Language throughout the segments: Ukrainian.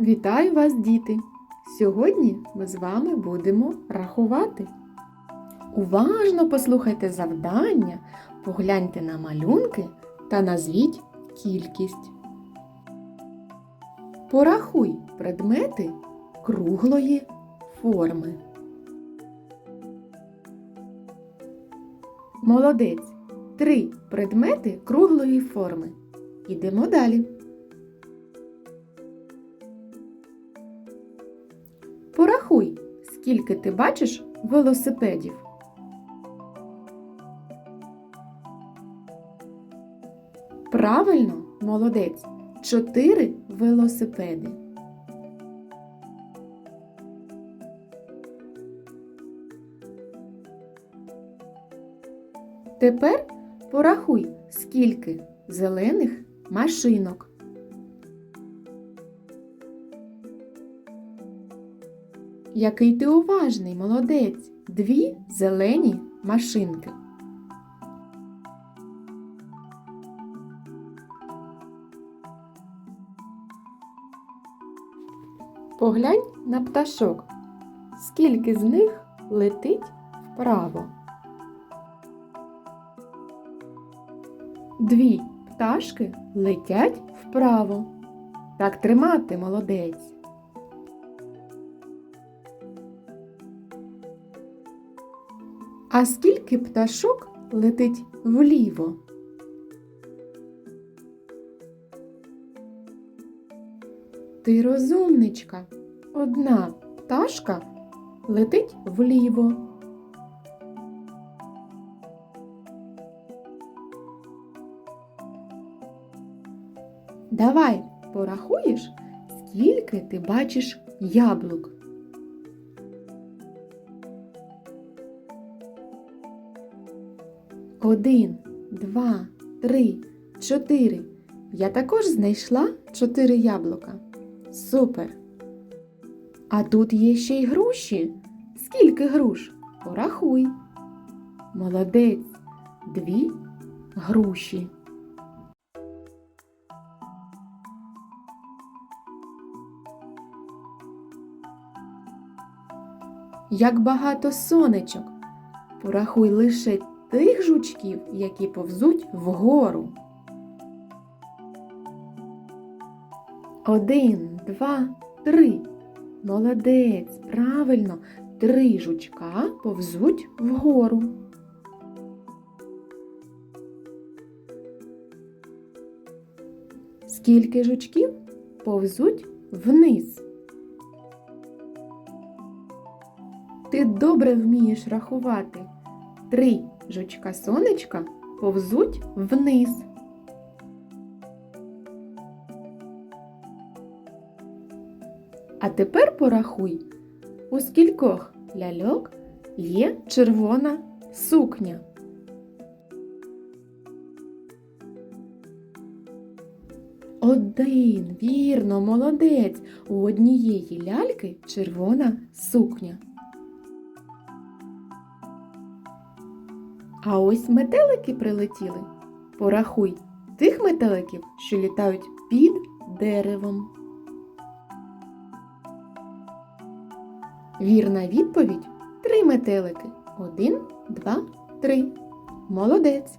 Вітаю вас, діти! Сьогодні ми з вами будемо рахувати. Уважно послухайте завдання, погляньте на малюнки та назвіть кількість. Порахуй предмети круглої форми. Молодець. Три предмети круглої форми. Ідемо далі. Порахуй, скільки ти бачиш велосипедів. Правильно, молодець. Чотири велосипеди. Тепер порахуй, скільки зелених машинок. Який ти уважний, молодець. Дві зелені машинки. Поглянь на пташок. Скільки з них летить вправо? Дві пташки летять вправо. Так тримати, молодець. А скільки пташок летить вліво? Ти розумничка. Одна пташка летить вліво. Давай порахуєш, скільки ти бачиш яблук. Один, два, три, чотири. Я також знайшла чотири яблука. Супер! А тут є ще й груші. Скільки груш? Порахуй. Молодець. Дві груші. Як багато сонечок. Порахуй лише тих жучків, які повзуть вгору. Один, два, три. Молодець, правильно, три жучка повзуть вгору. Скільки жучків повзуть вниз? Ти добре вмієш рахувати. Три жучка сонечка повзуть вниз. А тепер порахуй, у скількох ляльок є червона сукня. Один, вірно, молодець. У однієї ляльки червона сукня. А ось метелики прилетіли. Порахуй тих метеликів, що літають під деревом. Вірна відповідь три метелики. Один, два, три. Молодець.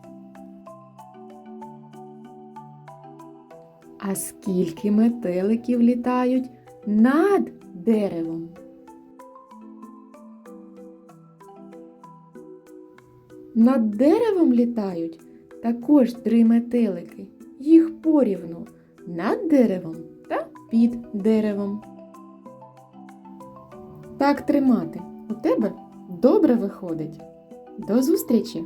А скільки метеликів літають над деревом? Над деревом літають також три метелики. Їх порівну над деревом та під деревом. Так тримати. У тебе добре виходить. До зустрічі!